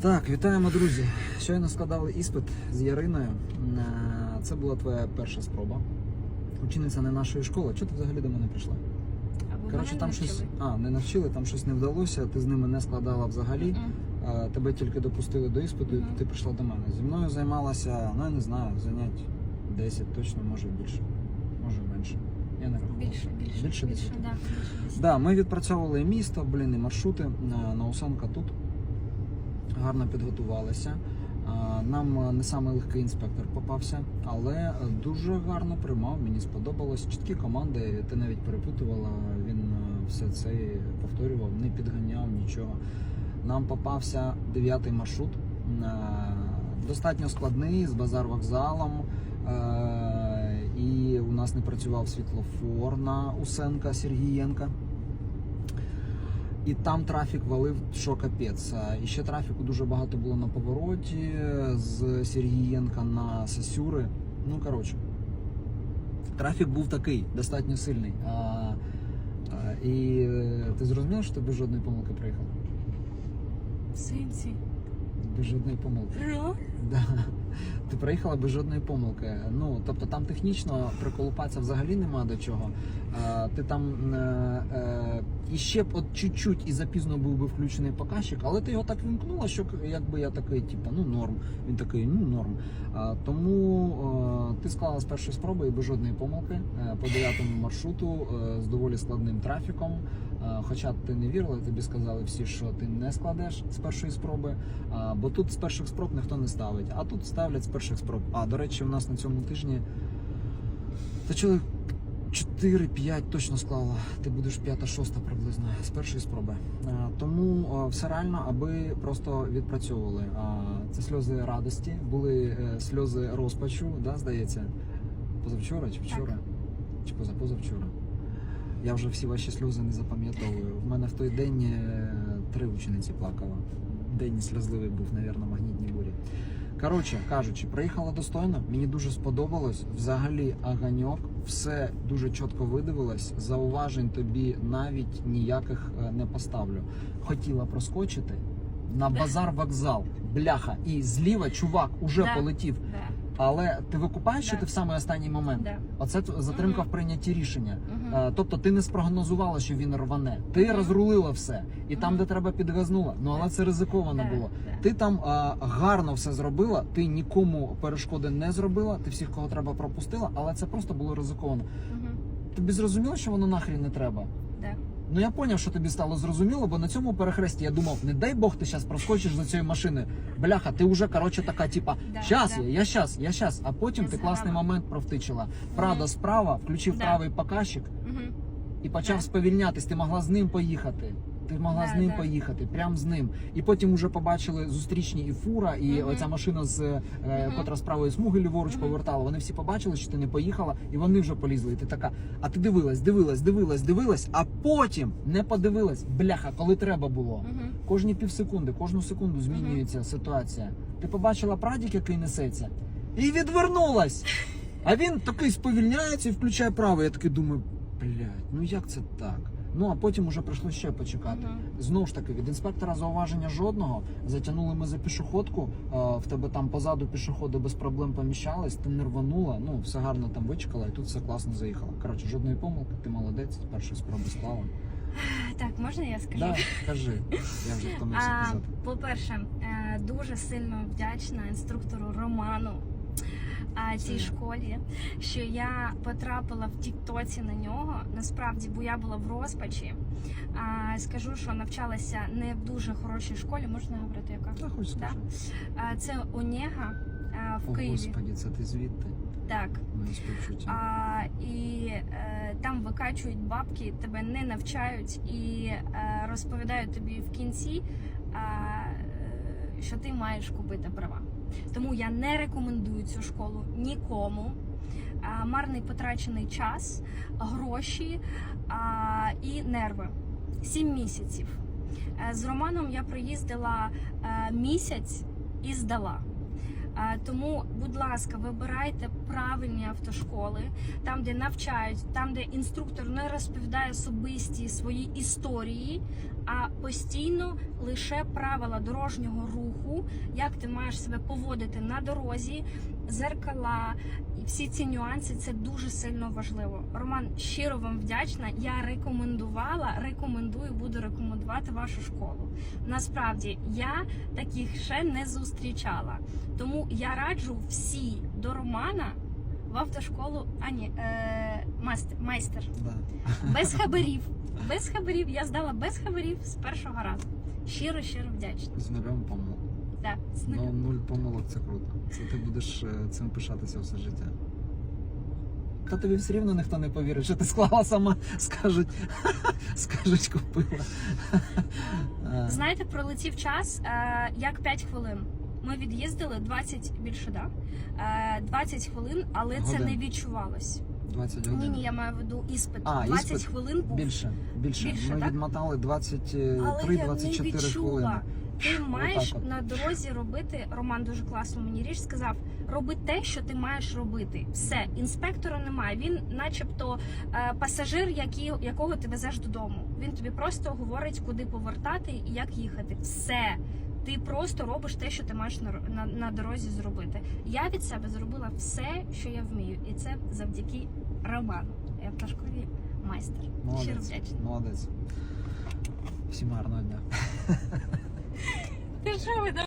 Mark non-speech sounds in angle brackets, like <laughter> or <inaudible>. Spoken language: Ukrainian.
Так, вітаємо, друзі. Щойно складали іспит з Яриною. Е, Це була твоя перша спроба. Учениця не нашої школи. Чого ти взагалі до мене прийшла? Коротше, там щось. А, не навчили, там щось не вдалося, ти з ними не складала взагалі. Е, Тебе тільки допустили до іспиту, і ти прийшла до мене. Зі мною займалася, ну я не знаю, занять 10 точно, може більше, може менше. Я не рахував. Більше, більше, Більше більше, 10? да, більше. Да, ми відпрацьовували і місто, блін, і маршрути на, на Усанка тут. Гарно підготувалися. Нам е, не самий легкий інспектор попався, але дуже гарно приймав. Мені сподобалось. Чіткі команди, ти навіть перепутувала. Він е, все це повторював, не підганяв нічого. Нам попався дев'ятий маршрут. е, Достатньо складний з базар вокзалом. І у нас не працював світлофор на Усенка Сергієнка. І там трафік валив, що капець. І ще трафіку дуже багато було на повороті з Сергієнка на Сосюри. Ну, коротше, трафік був такий, достатньо сильний. А, а, і е, ти зрозумів, що ти жодної помилки приїхав? Сенсі. Без жодної помилки. Ро? <laughs> Да. Ти приїхала без жодної помилки. Ну тобто там технічно приколупатися взагалі нема до чого. А, ти там е, е, і ще б от чуть-чуть і запізно був би включений показчик, але ти його так вімкнула, що якби я такий, типу, ну норм. Він такий, ну норм. А, тому е, ти склала з першої спроби і без жодної помилки е, по дев'ятому маршруту е, з доволі складним трафіком. Е, Хоча ти не вірила, тобі сказали всі, що ти не складеш з першої спроби. А, бо тут з перших спроб ніхто не ставить, а тут ставлять з перших спроб. А до речі, у нас на цьому тижні та чоловік 4-5 точно склала. Ти будеш 5-6 приблизно з першої спроби. А, тому а, все реально, аби просто відпрацьовували. А, це сльози радості, були е, сльози розпачу, да, здається, позавчора чи вчора, чи позапозавчора. Я вже всі ваші сльози не запам'ятовую. В мене в той день е, три учениці плакало. День сльозливий був, навірно, магнітній бурі. Коротше кажучи, приїхала достойно. Мені дуже сподобалось. Взагалі аганьок, все дуже чітко видивилось. Зауважень тобі навіть ніяких е, не поставлю. Хотіла проскочити на базар вокзал. Бляха, і зліва чувак уже Да. полетів. Да. Але ти викупаєш, що Да. ти в самий останній момент? Да. Оце затримка в прийнятті рішення. Е, Тобто ти не спрогнозувала, що він рване. Ти розрулила все, і там, де треба, підгазнула. Ну але це ризиковано було. Ти там а, гарно все зробила, ти нікому перешкоди не зробила, ти всіх, кого треба, пропустила, але це просто було ризиковано. Тобі зрозуміло, що воно нахрін не треба. Ну я поняв, що тобі стало зрозуміло, бо на цьому перехресті я думав, не дай Бог ти зараз проскочиш за цією машиною. Бляха, ти вже коротше така, типа, Да, щас да. я, я щас, я щас. А потім Я ти класний згадала. момент провтичила. Прада Мгм. справа, включив Да. правий показчик Мгм. і почав Да. сповільнятись. Ти могла з ним поїхати. Ти могла з ним поїхати, прям з ним. І потім вже побачили зустрічні і фура, і оця машина з е, котра з правої смуги ліворуч повертала. Вони всі побачили, що ти не поїхала, і вони вже полізли. І ти така, а ти дивилась, дивилась, дивилась, дивилась, а потім не подивилась. Бляха, коли треба було. Кожні півсекунди, кожну секунду змінюється ситуація. Ти побачила прадік, який несеться, і відвернулась. А він такий сповільняється і включає право. Я такий думаю, блядь, ну як це так? Ну а потім уже прийшло ще почекати. Мгм. Знову ж таки, від інспектора зауваження жодного. Затягнули ми за пішоходку. а, В тебе там позаду пішоходи без проблем поміщались, ти не рванула. Ну все гарно там вичекала, і тут все класно заїхала. Коротше, жодної помилки, ти молодець, першої спроби склала. Так, можна я скажу? Да, кажи, я вже втомився А, казати. По-перше, е, дуже сильно вдячна інструктору Роману а, цій школі, що я потрапила в Тіктоці на нього. Насправді, бо я була в розпачі. А, скажу, що навчалася не в дуже хорошій школі. Можна говорити, яка? Та хоч Да. А, це Онега а, в О, Києві. Господі, це ти звідти? Так. А, і е, там викачують бабки, тебе не навчають і е, розповідають тобі в кінці, е, що ти маєш купити права. Тому я не рекомендую цю школу нікому. Марний потрачений час, гроші і нерви. Сім місяців. Е, З Романом я проїздила е, місяць і здала. Е, Тому, будь ласка, вибирайте правильні автошколи, там, де навчають, там, де інструктор не розповідає особисті свої історії, а постійно лише правила дорожнього руху, як ти маєш себе поводити на дорозі, зеркала і всі ці нюанси це дуже сильно важливо. Роман, щиро вам вдячна. Я рекомендувала, рекомендую, буду рекомендувати вашу школу. Насправді я таких ще не зустрічала. Тому я раджу всі до Романа в автошколу, а ні, е, мастер, майстер. Без хабарів. <laughs> Без хабарів. Я здала без хабарів з першого разу. Щиро, щиро вдячна. З нульом помилок. З Ну, нуль помилок це круто. Це ти будеш е, цим пишатися все життя. Та тобі все рівно ніхто не повірить, що ти склала сама, <laughs> скажуть, <laughs> скажуть, купила. <laughs> Е, Знаєте, пролетів час е, як 5 хвилин. Ми від'їздили 20 більше, да? Е, 20 хвилин, але це Годин. не відчувалось. 20 Ні, годин. ні, я маю в виду іспит. А, 20 іспит. хвилин був. Більше, більше. Більше, Ми так? відмотали Але я не 23-24 відчула. Ти маєш на дорозі робити. Роман дуже класно мені річ сказав: роби те, що ти маєш робити. Все, інспектора немає. Він, начебто, е, пасажир, який, якого ти везеш додому. Він тобі просто говорить, куди повертати і як їхати. Все. Ти просто робиш те, що ти маєш на, на, на дорозі зробити. Я від себе зробила все, що я вмію, і це завдяки Роману. Я пташкові майстер. Щиро Молодець. вдячна. Молодець. Всім гарного дня. <laughs> Ти що ви